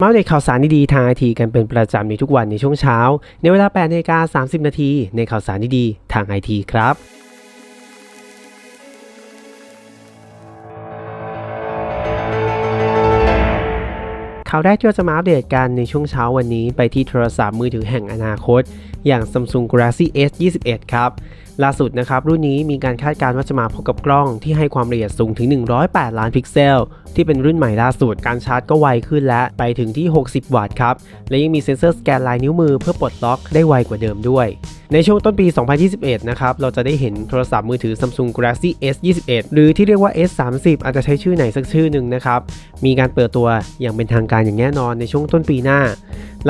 มาอัปเดตข่าวสารดีๆทางไอทีกันเป็นประจำในทุกวันในช่วงเช้า ในเวลา8นาฬิกา30 นาทีในข่าวสารดีๆทางไอทีครับ ข่าวแรกที่เราจะมาอัปเดตกันในช่วงเช้าวันนี้ไปที่โทรศัพท์มือถือแห่งอนาคต อย่าง Samsung Galaxy S 21ครับ ล่าสุดนะครับ รุ่นนี้มีการคาดการณ์ว่าจะมาพร้อมกับกล้องที่ให้ความละเอียดสูงถึง 108 ล้านพิกเซล ที่เป็นรุ่นใหม่ล่าสุด การชาร์จก็ไวขึ้นและไปถึงที่ 60 วัตต์ครับ และยังมีเซ็นเซอร์สแกนลายนิ้วมือเพื่อปลดล็อกได้ไวกว่าเดิมด้วย ในช่วงต้นปี 2021 นะครับ เราจะได้เห็นโทรศัพท์มือถือ Samsung Galaxy S 21หรือที่เรียกว่า S 30อาจจะใช้ชื่อไหนสักชื่อหนึ่งนะครับ มีการเปิดตัวอย่างเป็นทางการอย่างแน่นอนในช่วงต้นปีหน้า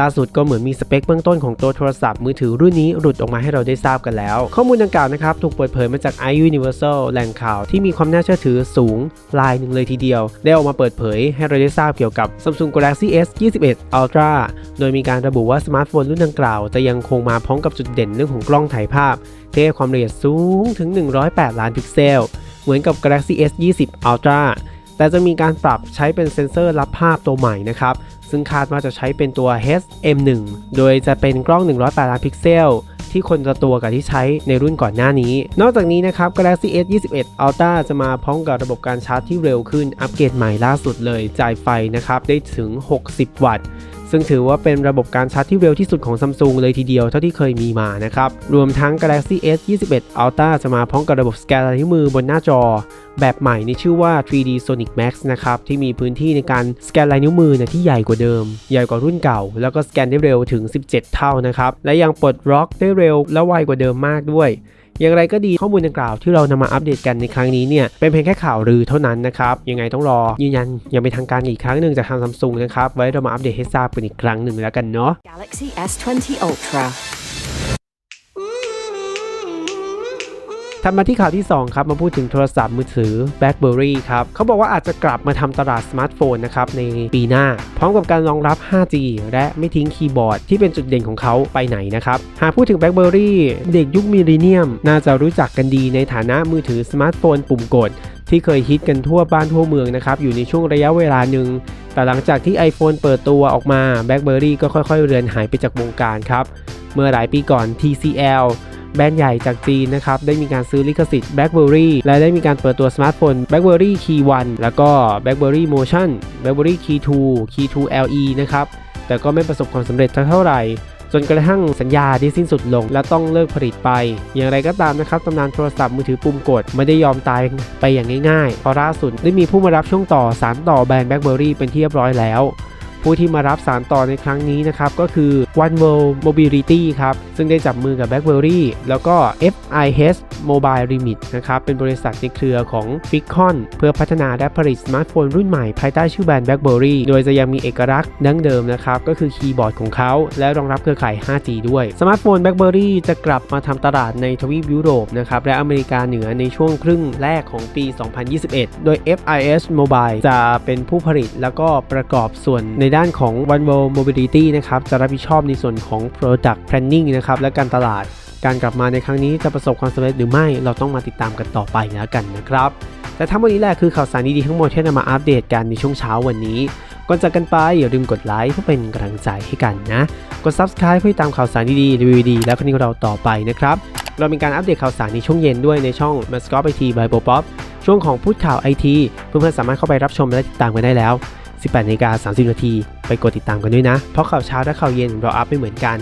ล่าสุดก็เหมือนมีสเปคเบื้องต้นของตัวโทรศัพท์มือถือรุ่นนี้หลุดออกมาให้เราได้ทราบกันแล้ว ข้อมูลดังกล่าวนะครับ ถูกเปิดเผยมาจาก iUniversal แหล่งข่าวที่มีความน่าเชื่อถือสูงรายหนึ่งเลยทีเดียว ได้ออกมาเปิดเผยให้เราได้ทราบเกี่ยวกับ Samsung Galaxy S 21 Ultra โดยมีการระบุว่าสมาร์ทโฟนรุ่นดังกล่าวจะยังคงมาพร้อมกับจุดเด่นเรื่องของกล้องถ่ายภาพที่ให้ความละเอียดสูงถึง 108 ล้านพิกเซล เหมือนกับ Galaxy S 20 Ultra แต่จะมีการปรับใช้เป็นเซ็นเซอร์รับภาพตัวใหม่นะครับ ซึ่งคาดว่าจะใช้เป็นตัว HM1 โดยจะเป็นกล้อง 108 ล้านพิกเซลที่คนละตัวกับที่ใช้ในรุ่นก่อนหน้านี้ นอกจากนี้นะครับ Galaxy S 21 Ultra จะมาพร้อมกับระบบการชาร์จที่เร็วขึ้น อัปเกรดใหม่ล่าสุดเลย จ่ายไฟนะครับ ได้ถึง 60 วัตต์ ซึ่งถือว่าเป็นระบบการชาร์จที่เร็วที่สุดของ Samsung เลยทีเดียวเท่าที่เคยมีมานะครับ รวมทั้ง Galaxy S 21 Ultra จะมาพร้อมกับระบบสแกนลายนิ้วมือบนหน้าจอ แบบใหม่ในชื่อว่า 3D Sonic Max นะครับ ที่มีพื้นที่ในการสแกนลายนิ้วมือนี่ยที่ใหญ่กว่าเดิม ใหญ่กว่ารุ่นเก่า แล้วก็สแกนได้เร็วถึง 17 เท่านะครับ และยังปลดล็อกได้เร็วและไวกว่าเดิมมากด้วย อย่างไรก็ดีข้อมูลดังกล่าวที่เรานำมาอัปเดตกันในครั้งนี้เนี่ยเป็นเพียงแค่ข่าวลือเท่านั้นนะครับยังไงต้องรอยืนยันยังเป็นทางการอีกครั้งหนึ่งจากทางซัมซุงนะครับไว้เรามาอัปเดตให้ทราบกันอีกครั้งหนึ่งแล้วกันเนาะ Galaxy S20 Ultra. ถัดมาที่ข่าวที่ 2 ครับ มาพูดถึงโทรศัพท์มือถือ BlackBerry ครับเขาบอกว่าอาจจะกลับมาทำตลาดสมาร์ทโฟนนะครับในปีหน้า พร้อมกับการรองรับ 5G และไม่ทิ้งคีย์บอร์ดที่เป็นจุดเด่นของเขาไปไหนนะครับ หากพูดถึง BlackBerry เด็กยุคมิลเลนเนียม น่าจะรู้จักกันดีในฐานะมือถือสมาร์ทโฟนปุ่มกดที่เคยฮิตกันทั่วบ้านทั่วเมืองนะครับ อยู่ในช่วงระยะเวลาหนึ่ง แต่หลังจากที่ iPhone เปิดตัวออกมา BlackBerry ก็ค่อยๆ เรือนหายไปจากวงการครับ เมื่อหลายปีก่อน TCL แบรนด์ใหญ่จากจีนนะครับได้มีการซื้อลิขสิทธิ์ BlackBerry และได้มีการเปิดตัวสมาร์ทโฟน BlackBerry Key 1แล้วก็ BlackBerry Motion BlackBerry Key 2 Key 2 LE นะครับแต่ก็ไม่ประสบความสำเร็จเท่าไหร่จนกระทั่งสัญญาได้สิ้นสุดลงและต้องเลิกผลิตไป อย่างไรก็ตามนะครับตำนานโทรศัพท์มือถือปุ่มกดไม่ได้ยอมตายไปอย่างง่ายๆเพราะล่าสุดได้มีผู้มารับช่วงต่อสารต่อแบรนด์ BlackBerry เป็นที่เรียบร้อยแล้ว ผู้ที่มารับสารต่อในครั้งนี้นะครับ ก็คือ One World Mobility ครับ ซึ่งได้จับมือกับ BlackBerry แล้วก็ FIH Mobile Limit นะครับ เป็นบริษัทในเครือของ f i c o n เพื่อพัฒนาและผลิตสมาร์ทโฟนรุ่นใหม่ ภายใต้ชื่อแบรนด์ BlackBerry โดยจะยังมีเอกลักษณ์ดั้งเดิมนะครับ ก็คือคีย์บอร์ดของเขา และรองรับเครือข่าย 5G ด้วย สมาร์ทโฟน BlackBerry จะกลับมาทำตลาดในทวีปยุโรปนะครับ และอเมริกาเหนือในช่วงครึ่งแรกของปี 2021 โดย FIS Mobile จะเป็นผู้ผลิตแล้วก็ประกอบส่วนในด้านของ One World Mobility นะครับจะรับผิดชอบในส่วนของ Product Planning นะครับและการตลาด การกลับมาในครั้งนี้จะประสบความสำเร็จหรือไม่เราต้องมาติดตามกันต่อไปแล้วกันนะครับแต่ทั้งหมดนี้แหละคือข่าวสารดีๆทั้งหมดที่นำมาอัปเดตกันในช่วงเช้าวันนี้ก่อนจากกันไปอย่าลืมกดไลค์เพื่อเป็นกำลังใจให้กันนะ กด Subscribe เพื่อติดตามข่าวสารดีๆรีวิวดีและคอนเทนต์ของเราต่อไปนะครับ เรามีการอัปเดตข่าวสารในช่วงเย็นด้วยในช่อง m a s c o t IT by Popop ช่วงของพูดข่าวไอทีเพื่อนๆสามารถเข้าไปรับชมและติดตามกันได้แล้ว 18นาฬิกา30 นาที ไปกดติดตามกันด้วยนะ เพราะข่าวเช้าและข่าวเย็นเราอัพไม่เหมือนกัน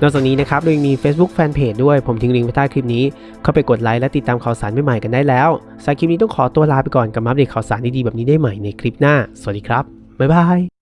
นอกจากนี้นะครับเรายังมี Facebook Fanpage ด้วย ผมทิ้งลิงก์ไว้ใต้คลิปนี้ เข้าไปกดไลค์และติดตามข่าวสารใหม่ๆกันได้แล้วสายคลิปนี้ต้องขอตัวลาไปก่อนกับมาอัปเดตข่าวสารดีๆแบบนี้ได้ใหม่ในคลิปหน้า สวัสดีครับ บ๊ายบาย